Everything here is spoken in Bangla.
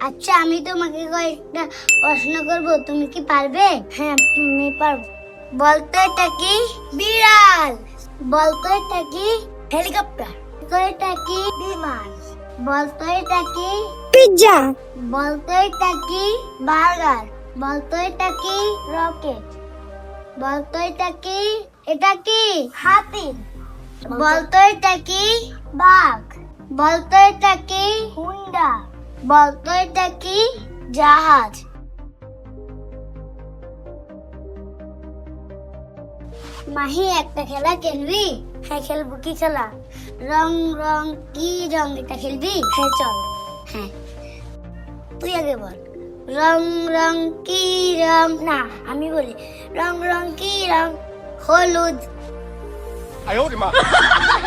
আচ্ছা আমি তোমাকে কয়েকটা প্রশ্ন করব তুমি কি পারবে হ্যাঁ আমি পারব বলতো এটা কি বিড়াল বলতো এটা কি হেলিকপ্টার বলতো এটা কি বিমান বলতো এটা কি পিৎজা বলতো এটা কি বার্গার বলতো এটা কি রকেট বলতো এটা কি এটা কি হাতি বলতো এটা কি বাঘ বলতো এটা কি হুন্ডা বলতো এটা কি? জাহাজ। মাহি একটা খেলা খেলবি? হ্যাঁ খেলব। কি খেলা? রং রং কি রং এটা খেলবি? হ্যাঁ চল। হ্যাঁ। তুই আগে বল। রং রং কি রং? না আমি বলি রং রং কি রং? হলুদ। আয়